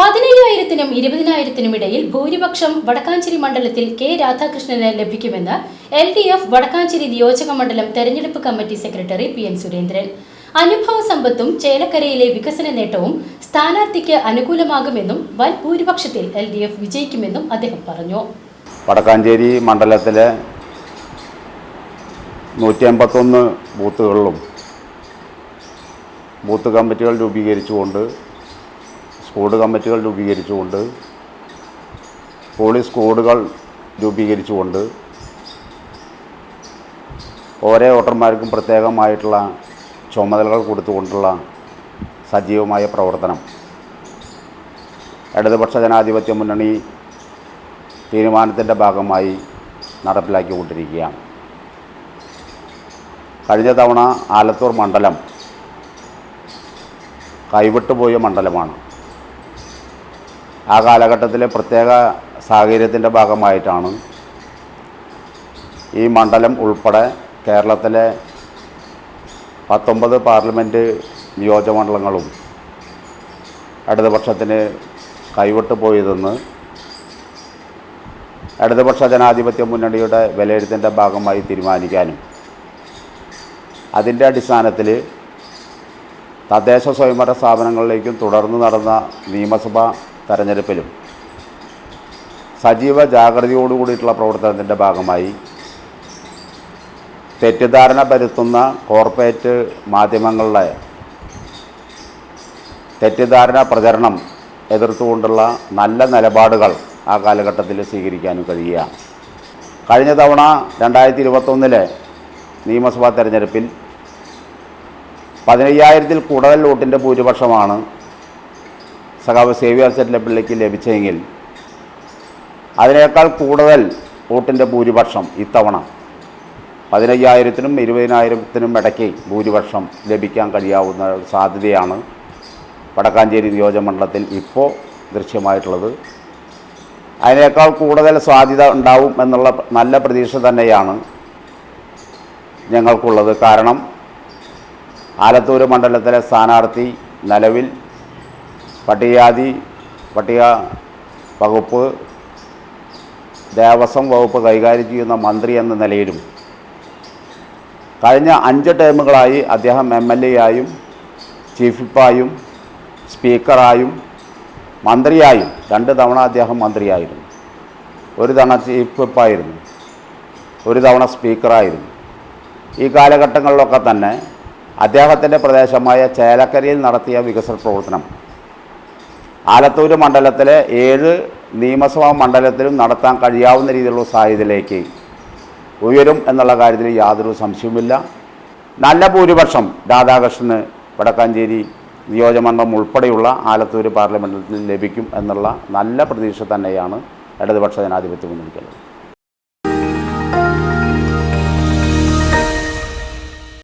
പതിനയ്യായിരത്തിനും ഇരുപതിനായിരത്തിനും ഇടയിൽ ഭൂരിപക്ഷം വടക്കാഞ്ചേരി മണ്ഡലത്തിൽ കെ രാധാകൃഷ്ണന് ലഭിക്കുമെന്ന് എൽ ഡി എഫ് വടക്കാഞ്ചേരി നിയോജക മണ്ഡലം തെരഞ്ഞെടുപ്പ് committee secretary P N Surendran. അനുഭവ സമ്പത്തും ചേലക്കരയിലെ വികസന നേട്ടവും സ്ഥാനാർത്ഥിക്ക് അനുകൂലമാകുമെന്നും വൻ ഭൂരിപക്ഷത്തിൽ എൽ ഡി എഫ് വിജയിക്കുമെന്നും അദ്ദേഹം പറഞ്ഞു. വടക്കാഞ്ചേരി മണ്ഡലത്തിലെ നൂറ്റി അമ്പത്തൊന്ന് ബൂത്തുകളിലും ബൂത്ത് കമ്മിറ്റികൾ രൂപീകരിച്ചുകൊണ്ട് സ്ക്വാഡ് കമ്മിറ്റികൾ രൂപീകരിച്ചുകൊണ്ട് പോളിംഗ് സ്ക്വാഡുകൾ രൂപീകരിച്ചുകൊണ്ട് ഓരോ വോട്ടർമാർക്കും പ്രത്യേകമായിട്ടുള്ള ചുമതലകൾ കൊടുത്തുകൊണ്ടുള്ള സജീവമായ പ്രവർത്തനം. ഇടതുപക്ഷ ജനാധിപത്യ മുന്നണി തീരുമാനത്തിന്റെ ഭാഗമായി നടപ്പിലാക്കിക്കൊണ്ടിരിക്കുകയാണ്. കഴിഞ്ഞ തവണ ആലത്തൂർ മണ്ഡലം കൈവിട്ടുപോയ മണ്ഡലമാണ്. ആ കാലഘട്ടത്തിലെ പ്രത്യേക സാഹചര്യത്തിന്റെ ഭാഗമായിട്ടാണ് ഈ മണ്ഡലം ഉൾപ്പെടെ കേരളത്തിലെ പത്തൊമ്പത് പാർലമെന്റ് നിയോജകമണ്ഡലങ്ങളും ഇടതുപക്ഷത്തിന് കൈവിട്ടു പോയതെന്ന് ഇടതുപക്ഷ ജനാധിപത്യ മുന്നണിയുടെ വിലയിരുത്തിന്റെ ഭാഗമായി തീരുമാനിക്കാനും അതിന്റെ അടിസ്ഥാനത്തിൽ തദ്ദേശ സ്വയംഭരണ സ്ഥാപനങ്ങളിലേക്കും തുടർന്ന് നടന്ന നിയമസഭാ തെരഞ്ഞെടുപ്പിലും സജീവ ജാഗ്രതയോടുകൂടിയിട്ടുള്ള പ്രവർത്തനത്തിന്റെ ഭാഗമായി തെറ്റിദ്ധാരണ പരത്തുന്ന കോർപ്പറേറ്റ് മാധ്യമങ്ങളുടെ തെറ്റിദ്ധാരണ പ്രചരണം എതിർത്തുകൊണ്ടുള്ള നല്ല നിലപാടുകൾ ആ കാലഘട്ടത്തിൽ സ്വീകരിക്കാനും കഴിയുകയാണ്. കഴിഞ്ഞ തവണ രണ്ടായിരത്തി ഇരുപത്തൊന്നിലെ നിയമസഭാ തെരഞ്ഞെടുപ്പിൽ പതിനയ്യായിരത്തിൽ കൂടുതൽ വോട്ടിന്റെ ഭൂരിപക്ഷമാണ് സഖാവ് സേവ്യർ ചെല്ലപ്പിള്ളിക്ക് ലഭിച്ചെങ്കിൽ അതിനേക്കാൾ കൂടുതൽ വോട്ടിന്റെ ഭൂരിപക്ഷം ഇത്തവണ പതിനയ്യായിരത്തിനും ഇരുപതിനായിരത്തിനും ഇടയ്ക്ക് ഭൂരിപക്ഷം ലഭിക്കാൻ കഴിയാവുന്ന സാധ്യതയാണ് വടക്കാഞ്ചേരി നിയോജകമണ്ഡലത്തിൽ ഇപ്പോൾ ദൃശ്യമായിട്ടുള്ളത്. അതിനേക്കാൾ കൂടുതൽ സാധ്യത ഉണ്ടാവും എന്നുള്ള നല്ല പ്രതീക്ഷ തന്നെയാണ് ഞങ്ങൾക്കുള്ളത്. കാരണം ആലത്തൂർ മണ്ഡലത്തിലെ സ്ഥാനാർത്ഥി നിലവിൽ പട്ടികജാതി പട്ടിക വകുപ്പ് ദേവസ്വം വകുപ്പ് കൈകാര്യം ചെയ്യുന്ന മന്ത്രി എന്ന നിലയിലും കഴിഞ്ഞ അഞ്ച് ടേമുകളായി അദ്ദേഹം എം എൽ എ ആയും ചീഫ് വിപ്പായും സ്പീക്കറായും മന്ത്രിയായും രണ്ട് തവണ അദ്ദേഹം മന്ത്രിയായിരുന്നു. ഒരു തവണ ചീഫ് വിപ്പായിരുന്നു ഒരു തവണ സ്പീക്കറായിരുന്നു. ഈ കാലഘട്ടങ്ങളിലൊക്കെ തന്നെ അദ്ദേഹത്തിന്റെ പ്രദേശമായ ചേലക്കരയിൽ നടത്തിയ വികസന പ്രവർത്തനം. ആലത്തൂർ മണ്ഡലത്തിലെ ഏഴ് നിയമസഭാ മണ്ഡലത്തിലും നടത്താൻ കഴിയാവുന്ന രീതിയിലുള്ള സാഹചര്യത്തിലേക്ക് ഉയരും എന്നുള്ള കാര്യത്തിൽ യാതൊരു സംശയവുമില്ല. നല്ല ഭൂരിപക്ഷം രാധാകൃഷ്ണന് വടക്കാഞ്ചേരി നിയോജകമണ്ഡലം ഉൾപ്പെടെയുള്ള ആലത്തൂർ പാർലമെന്റിൽ ലഭിക്കും എന്നുള്ള നല്ല പ്രതീക്ഷ തന്നെയാണ് ഇടതുപക്ഷ ജനാധിപത്യ മുന്നണിക്കുള്ളത്